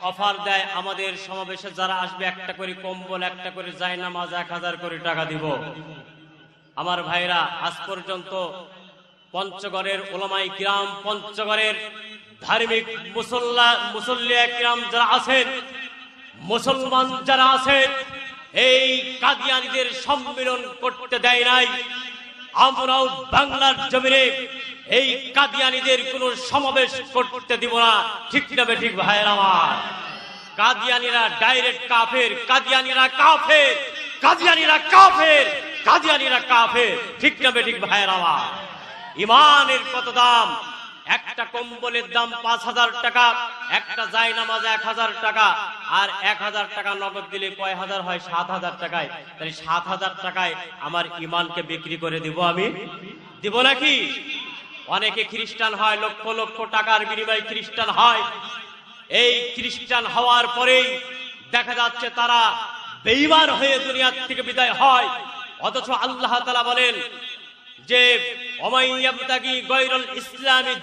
Offer দেয় আমাদের সমাবেশে যারা আসবে, একটা করে কম্বল, একটা করে যায় নামাজ, এক হাজার করে টাকা দিব। আমার ভাইরা, আজ পর্যন্ত পঞ্চগড়ের ওলামাই কিরাম, পঞ্চগড়ের ধার্মিক মুসল্লা, মুসল্লিয়া কিরাম যারা আছেন, মুসলমান যারা আছেন, এই কাদিয়ানিদের সম্মেলন করতে দেয় নাই। আমরাও বাংলার জমিনে এই কাদিয়ানিদের কোনো সমাবেশ করতে দিব না। ঠিক না বে ঠিক ভাইয়ের আমার কাদিয়ানিরা ডাইরেক্ট কাফের, কাদিয়ানিরা কাফের কাদিয়ানিরা কাফের কাদিয়ানিরা কাফের। ঠিক না ঠিক ভাইয়ের আমার ইমানের কত দাম? একটা কম্বলের দাম পাঁচ হাজার টাকা, একটা জায় নামাজ এক হাজার টাকা, আর এক হাজার টাকা নগদ দিলে কয় হাজার হয়? সাত হাজার টাকায়। তাহলে সাত হাজার টাকায় আমার ইমানকে বিক্রি করে দিব আমি। দিব নাকি? অনেকে খ্রিস্টান হয়, লক্ষ লক্ষ টাকার বিনিময়ে খ্রিস্টান হয়। এই খ্রিস্টান হওয়ার পরেই দেখা যাচ্ছে তারা বেইমান হয়ে দুনিয়ার থেকে বিদায় হয়। অথচ আল্লাহ তালা বলেন যে ইসলামি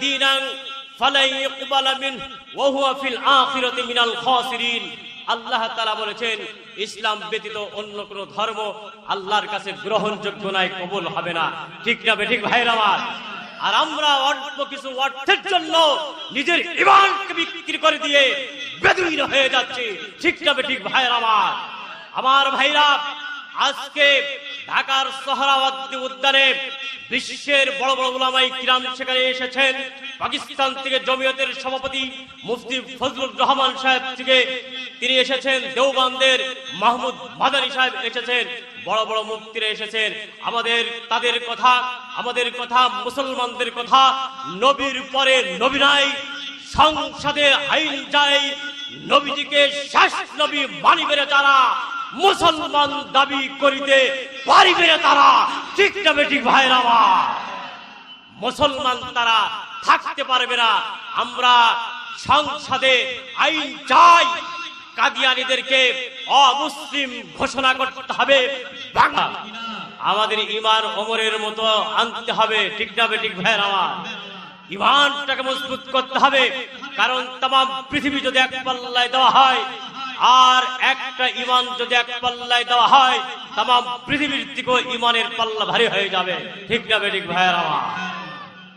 আল্লাহ তাআলা বলেছেন, ইসলাম ব্যতীত অন্য কোন ধর্ম আল্লাহর কাছে গ্রহণযোগ্য নয় কবুল হবে না। ঠিক না বে ঠিক ভাইরা আমার আর আমরা অল্প কিছু অর্থের জন্য নিজের ইমানকে বিক্রি করে দিয়ে বেদুইন হয়ে যাচ্ছে। ঠিক যাবে ঠিক ভাইয়ের আমার? আমার ভাইরা, আজকে ঢাকার সোহরাওয়ার্দী উদ্যানে বিশ্বের বড় বড় ওলামাই কিরাম সেখানে এসেছেন। পাকিস্তান থেকে জমিয়তের সভাপতি মুফতি ফজলুর রহমান সাহেব থেকে তিনি এসেছেন, দেওবান্দের মাহমুদ মাদানী সাহেব এসেছেন, বড় বড় মুক্তিরা এসেছেন। আমাদের, তাদের কথা, আমাদের কথা, মুসলমানদের কথা নবীর পরে নবী নাই, সংসদে আইন যায়, নবীজিকে শেষ নবী মানিবে তারা, মুসলমান দাবি করিতে পারিবে তারা। ঠিক না বেঠিক ভাইরা মুসলমান তারা থাকতে পারবে না। আমরা সংসদে আইন চাই। কাদিয়ানিদেরকে অমুসলিম ঘোষণা করতে হবে। বাংলা। আমাদের ইমান অমরের মতো আনতে হবে। ঠিক না বেঠিক ভাইয়ের আমার ইমানটাকে মজবুত করতে হবে। কারণ তাম পৃথিবী যদি এক পাল্লায় দেওয়া হয়, আর একটা ইমান যদি এক পাল্লায় দেওয়া হয় তাম পৃথিবীর দিকেও ইমানের পাল্লা ভারী হয়ে যাবে। ঠিক না বেঠিক ভাইয়ের আমার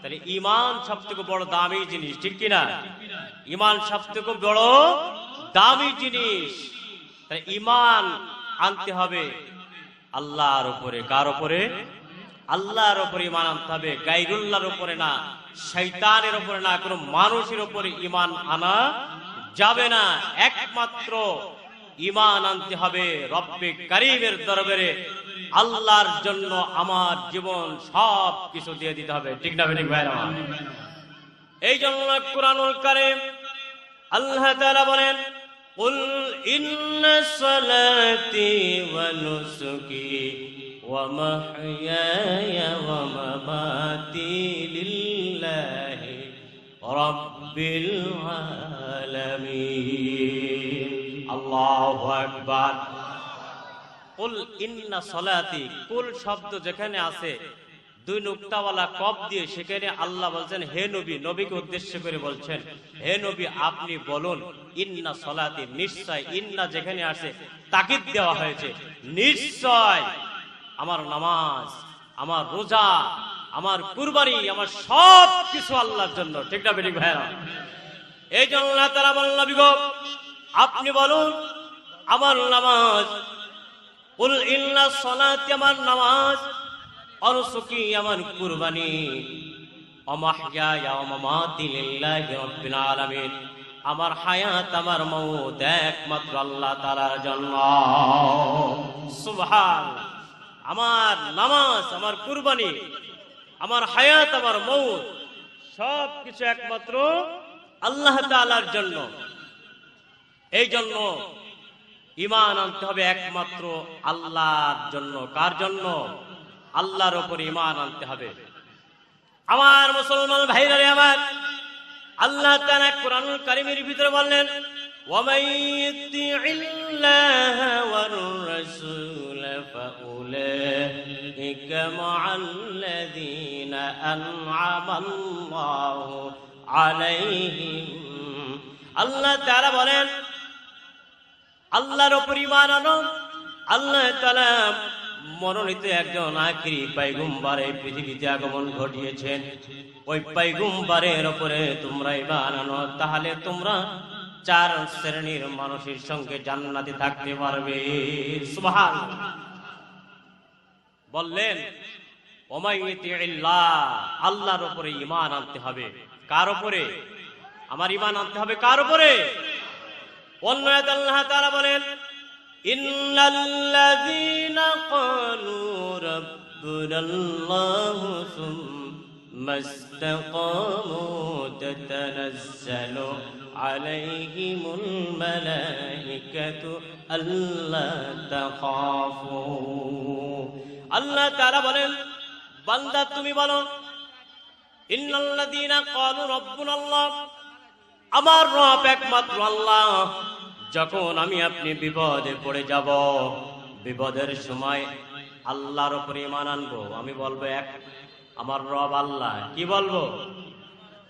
তাহলে ইমান সব থেকে বড় দামি জিনিস, ঠিক কিনা? ইমান সব থেকে বড় দামি জিনিস। তাহলে ইমান আনতে হবে আল্লাহর উপরে। কার উপরে? আল্লাহর উপরে ইমান আনতে হবে। গাইরুল্লাহর উপরে না শৈতানের উপরে না, কোনো মানুষের উপরে ইমান আনা যাবে না। একমাত্র ইমান আনতে হবে রব্বে কারিমের দরবারে। আল্লাহর জন্য আমার জীবন সব কিছু দিয়ে দিতে হবে ঠিক না ঠিক ভাইরা আমার? এই জন্য কোরআনুল কারিম আল্লাহ তাআলা বলেন قل إن صلاتي ونسكي ومحياي ومماتي لله رب العالمين الله أكبر কুল ইন্না সলাতি, কুল শব্দ যেখানে আছে, দুই নুক্তাওয়ালা কপ দিয়ে সেখানে আল্লাহ বলছেন, হে নবী, নবীকে উদ্দেশ্য করে বলছেন, হে নবী, আপনি বলুন, ইন্না সলাতি, নিশ্চয় ইন্না যেখানে আছে, তাকিদ দেওয়া হয়েছে। নিশ্চয় আমার নামাজ, আমার রোজা, আমার কুরবানি, আমার সব কিছু আল্লাহর জন্য। ঠিক না বেটি ভাইরা এই জন্য তারা বলল নবী আপনি বলুন, আমার নামাজ কুল ইন্না সলাতি আমার নামাজ অনসুকি আমার কুরবানি অমাহয়া অমামাতি লিল্লাহি রাব্বিল আলামিন আমার হায়াত, আমার মৌত একমাত্র আল্লাহ তাআলার জন্য। সুবহান আমার নামাজ, আমার কুরবানি, আমার হায়াত, আমার মৌত সব কিছু একমাত্র আল্লাহ তাআলার জন্য। এই জন্য ইমান আনতে হবে একমাত্র আল্লাহর জন্য। কার জন্য? আল্লাহর ওপর ইমান আনতে হবে। আমার মুসলমান ভাইরা আমার, আল্লাহ তারা কোরআনুল কারিমের ভিতরে বললেন আল্লাহ তারা বলেন আল্লাহর উপর ইমান আল্লাহ মনোনীত একজন আখিরি পাইগুম্বার পৃথিবীতে আগমন ঘটিয়েছেন। ওই পাইগুম্বারের ওপরে তোমরা ইমান আনো, তাহলে তোমরা চার শ্রেণির মানুষের সঙ্গে জান্নাতে থাকতে পারবে। সুবহান বললেন আল্লাহর উপরে ইমান আনতে হবে। কার ওপরে আমার ইমান আনতে হবে কার উপরে? অন্য আয়াতে আল্লাহ তাআলা বলেন ইন্নাল্লাযীনা ক্বালু রাব্বুনাল্লাহু সুম্মা ইসতাকামু তাতানাজ্জালু আলাইহিমুল মালাইকাতু আল্লা তাখাফু আল্লাহ তাআলা বলেন বান্দা তুমি বলো ইন্নাল্লাযীনা ক্বালু রাব্বুনাল্লাহ আমার রব একমাত্র আল্লাহ যখন আমি আপনি বিপদে পড়ে যাব, বিপদের সময় আল্লাহর উপরে ইমান আনব। আমি বলব, এক, আমার রব আল্লাহ। কি বলব?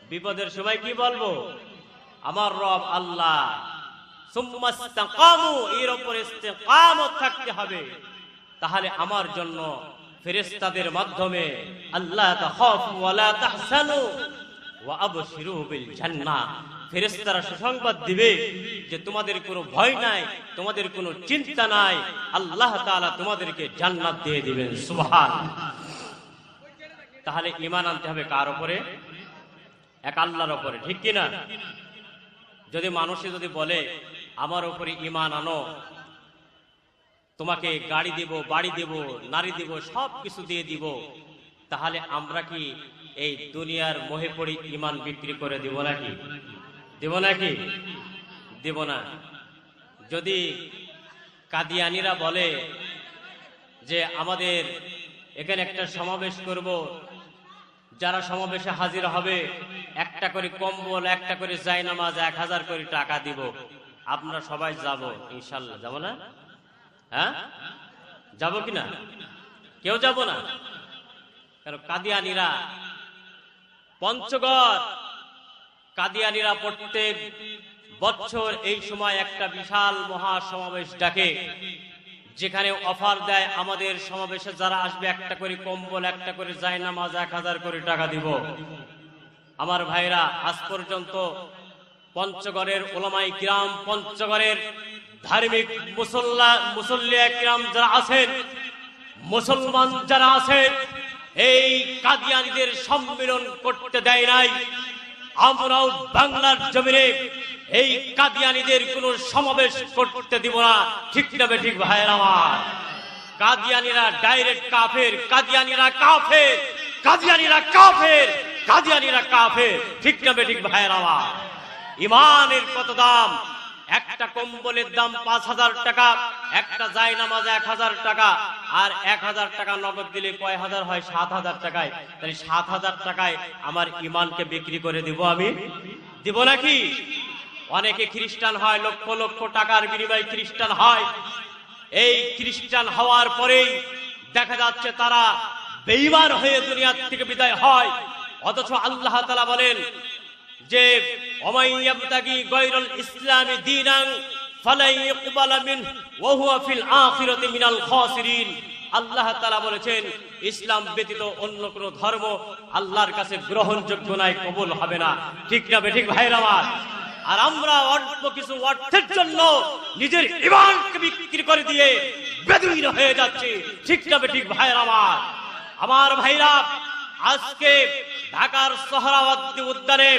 বিপদের সময় কি বলব? আমার রব আল্লাহ। এর ইস্তেকামত থাকতে হবে। তাহলে আমার জন্য ফেরেশতাদের মাধ্যমে আল্লাহ ফেরেশতারা সুসংবাদ দিবে যে তোমাদের কোনো ভয় নাই, তোমাদের কোনো চিন্তা নাই। আল্লাহ তাআলা তোমাদেরকে জান্নাত দিয়ে দিবেন সুবহান তাহলে ইমান আনতে হবে কার ওপরে এক আল্লাহর উপরে, ঠিক কি না যদি মানুষে যদি বলে, আমার ওপরে ইমান আনো, তোমাকে গাড়ি দিব, বাড়ি দিব, নারী দিব, সব কিছু দিয়ে দিব, তাহলে আমরা কি এই দুনিয়ার মোহে পড়ি ইমান বিক্রি করে দিব নাকি? দিব নাকি দিব না। যদি কাদিয়ানিরা বলে যে আমাদের এখানে একটা সমাবেশ করব, যারা সমাবেশে হাজির হবে, একটা করে কম্বল, একটা করে জায়নামাজ, এক হাজার করে টাকা দিব, আমরা সবাই যাব ইনশাল্লাহ। যাব না? হ্যাঁ? যাব কি না? কেউ যাব না? কারণ কাদিয়ানিরা পঞ্চগড় কাদিয়ানিরা প্রত্যেক বছর এই সময় একটা বিশাল মহা সমাবেশ ডাকে, যেখানে অফার দেয় আমাদের সমাবেশে যারা আসবে, একটা করে কম্বল, একটা করে জায়নামাজ, এক হাজার করে টাকা দিব। আমার ভাইরা, আজ পর্যন্ত পঞ্চগড়ের ওলামাই কিরাম, পঞ্চগড়ের ধার্মিক মুসল্লা মুসল্লিয়া কিরাম যারা আছেন, মুসলমান যারা আছেন, এই কাদিয়ানিদের সম্মেলন করতে দেয় নাই। আমরাও বাংলার জমিনে এই কাদিয়ানিদের কোনো সমাবেশ করতে দিব না। ঠিক না ঠিক ভাইয়ের আমার। কাদিয়ানিরা ডাইরেক্ট কাফের, কাদিয়ানিরা কাফের কাদিয়ানিরা কাফের কাদিয়ানিরা কাফের। ঠিক না ঠিক ভাইয়ের আমার। ইমানের কত দাম? একটা কম্বলের দাম পাঁচ হাজার টাকা, একটা জায়নামাজ এক হাজার টাকা, আর এক হাজার টাকা নগদ দিলে কয় হাজার হয়? সাত হাজার টাকায়। তাহলে সাত হাজার টাকায় আমার ইমানকে বিক্রি করে দিব আমি। দিব নাকি? অনেকে খ্রিস্টান হয়, লক্ষ লক্ষ টাকার বিনিময়ে খ্রিস্টান হয়। এই খ্রিস্টান হওয়ার পরেই দেখা যাচ্ছে তারা বেইমান হয়ে দুনিয়ার থেকে বিদায় হয়। অথচ আল্লাহ তালা বলেন যে ইসলামি মিনাল আল্লাহ বলেছেন, ইসলাম ব্যতীত অন্য কোন ধর্ম আল্লাহর কাছে গ্রহণযোগ্য নাই, কবুল হবে না। ঠিক না ঠিক ভাইরা আমার আর আমরা অল্প কিছু অর্থের জন্য নিজের ইমানকে বিক্রি করে দিয়ে বেদুইন হয়ে যাচ্ছে। ঠিক না ঠিক ভাইরা আমার আমার ভাইরা, আজকে ঢাকার সোহরাওয়ার্দী উদ্যানে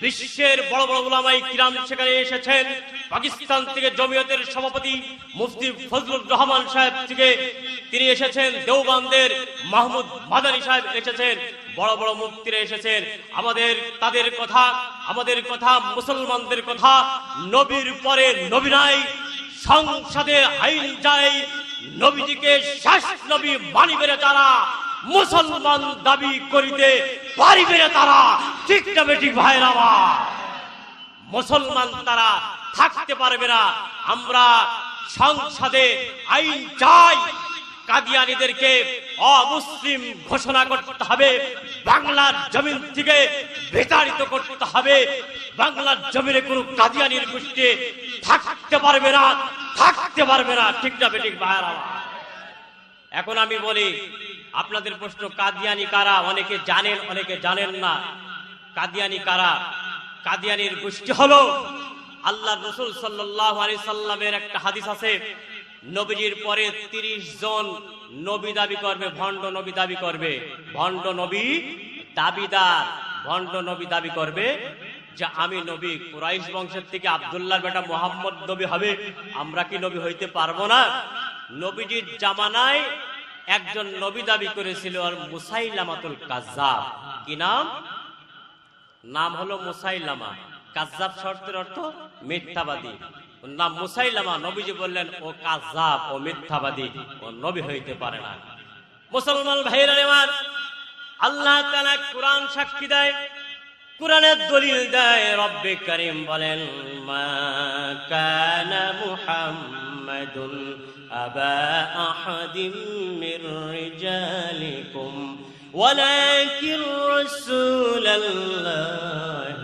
বিশ্বের বড় বড় ওলামাই কিরাম সেখানে এসেছেন। পাকিস্তান থেকে জমিয়তের সভাপতি মুফতি ফজলুর রহমান সাহেব থেকে তিনি এসেছেন। দেওবান্দের মাহমুদ মাদানী সাহেব এসেছেন। বড় বড় মুক্তিরা এসেছেন। আমাদের, তাদের কথা, আমাদের কথা, মুসলমানদের কথা, নবীর পরে নবী নাই, সংসদে আইন যায়, নবীজিকে শেষ নবী মানিবে তারা। মুসলমান দাবি করিতে পারিবে না তারা। ঠিক না ভাইয়ের আমার মুসলমান তারা থাকতে পারবে না। আমরা সংসদে আইন চাই। কাদিয়ানিদেরকে অমুসলিম ঘোষণা করতে হবে। বাংলার জমিন থেকে বিতাড়িত করতে হবে। বাংলার জমিনে কোনো কাদিয়ানির গোষ্ঠী থাকতে পারবে না, থাকতে পারবে না। ঠিক না বেঠিক ভাইয়ার এখন আমি বলি আপনাদের প্রশ্ন, কাদিয়ানি কারা? অনেকে জানেন অনেকে জানেন না। কাদিয়ানি কারা? কাদিয়ানির গোষ্ঠী হলো আল্লাহ রসুল সাল্লাহ সাল্লামের একটা হাদিস আছে। নবীজির পরে তিরিশ জন নবী দাবি করবে, ভণ্ড নবী দাবি করবে। ভণ্ড নবী দাবিদার, ভণ্ড নবী দাবি করবে যে আমি নবী, কুরাইশ বংশের থেকে আব্দুল্লাহর বেটা মোহাম্মদ নবী হবে, আমরা কি নবী হইতে পারব না? নবীজির জামানায় একজন নবী দাবি করেছিল, আর মুসাইলামাতুল কাজ্জাব। কি নাম? নাম হলো মুসাইলামা। কাজ্জাব শর্তের অর্থ মিথ্যাবাদী। নাম মুসাইলামা। নবীজি বললেন, ও কাজ্জাব, ও মিথ্যাবাদী, ও নবী হইতে পারে না। মুসলমান ভাইরা আমার আল্লাহ তালা কোরআন সাক্ষী দেয়, কোরআনের দলিল দেয়, রব্বে করিম বলেন, মা কানা মুহাম্মাদুন আবা আহাদিম মির রিজালিকুম ولكن رسول الله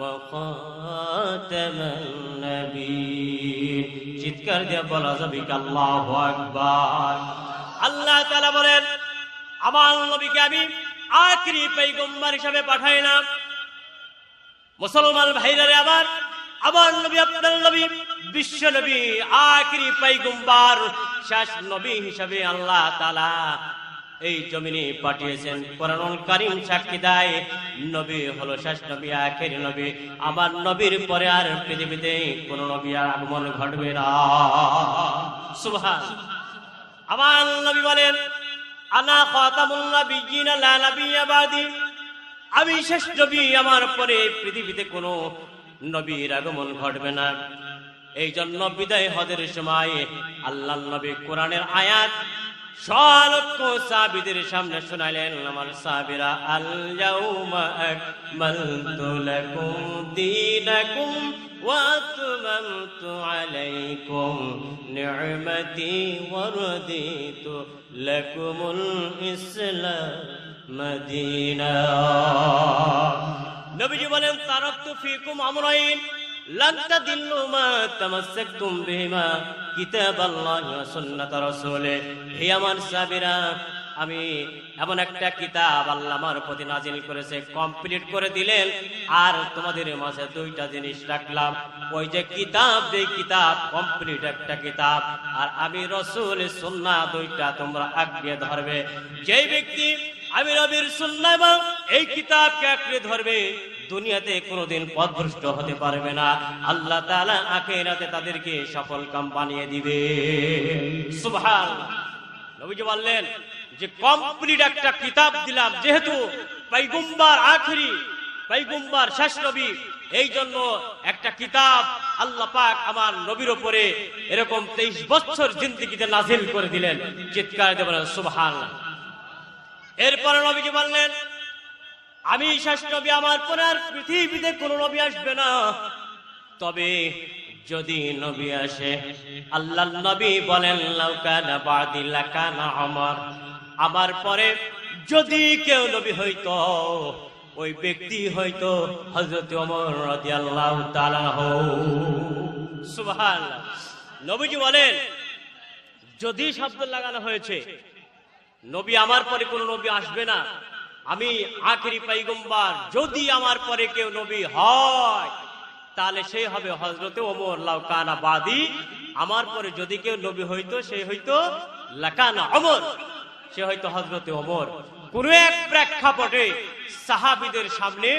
وخاتم النبيين চিৎকার দিয়ে বলা যাবে কি আল্লাহু আকবার আল্লাহ তাআলা বলেন আমার নবীকে আমি আখরি পয়গম্বর হিসাবে পাঠাইলাম মুসলমান ভাইরারে আবার আমার নবী, আপনার নবী, বিশ্ব নবী, আখরি পৈগম্বার শেষ নবী হিসাবে আল্লাহ তালা এই জমিনে পাঠিয়েছেন। কোরআনুল কারীম সাক্ষী দেয়, নবী হলো শেষ নবী, আখের নবী। আমার নবীর পরে আর পৃথিবীতে কোন নবী আর আগমন ঘটবে না। সুবহান আমার নবী বলেন, আনা খাতামুন নাবিয়্যিন লা নাবিয়্যা বাদি। আমি শেষ নবী, আমার পরে পৃথিবীতে কোনো নবীর আগমন ঘটবে না। এই জন্য বিদায় হদের সময় আল্লাহ নবী কোরআনের আয়াত সলক্ষ সাবিদের সামনে শোনালেন আমার সাবিরা আলাইকুম ইসলাম মদিনা। নবীজি বলেন, তারাকতু ফিকুম আমরাইন, লান তাদিল্লু মা তামাসসাকতুম বিহিমা কিতাবাল্লাহি ওয়া সুন্নাত রাসূলে। হে আমার সাবিরা আমি এমন একটা কিতাব আল্লাহ আমার প্রতি নাজিল করেছে, কমপ্লিট করে দিলেন, আর তোমাদের মাঝে দুইটা জিনিস রাখলাম। ওই যে কিতাব যে কিতাব, কমপ্লিট একটা কিতাব, আর আমি রসুল সুন্না দুইটা তোমরা আগে ধরবে। যেই ব্যক্তি আমি রবির সুন্না এবং এই কিতাবকে আঁকড়ে ধরবে, দুনিয়াতে কোনোদিন পদভ্রষ্ট হতে পারবে না। আল্লাহ তাআলা আখেরাতে তাদেরকে সফল কাম বানিয়ে দিবে। সুবহান নবীজি বললেন যে, কমপ্লিট একটা কিতাব দিলাম, যেহেতু পাইগুম্বার আখরি পাইগুম্বার শেষ নবী, এই জন্য একটা কিতাব আল্লাহ পাক আমার নবীর উপরে এরকম তেইশ বছর জিন্দিগিতে নাজিল করে দিলেন। চিৎকার দেবেন সুবহান এরপরে নবীজি বললেন, আমি শেষ নবী আমার পরে আর পৃথিবীতে কোন নবী আসবে না। তবে যদি নবী আসে, আল্লাহ নবী বলেন আমার আমার পরে যদি কেউ নবী হইতো, ওই ব্যক্তি হয়তো হযরত ওমর রাদিয়াল্লাহু তাআলা নবীজি বলেন, যদি শব্দ লাগানো হয়েছে নবী আমার পরে কোন নবী আসবে না। আমি আখেরি পাইগম্বার যদি আমার পরে কেউ নবী হয়, তাহলে সে হবে হজরতে ওমর লাউকানা বাদি। আমার পরে যদি কেউ নবী হইতো, সে হইতো লাকানা অমর সে হয়তো হজরতে অমর কোন এক প্রেক্ষাপটে সাহাবিদের সামনে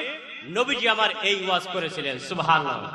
নবীজি আমার এই ওয়াজ করেছিলেন, সুবহানাল্লাহ।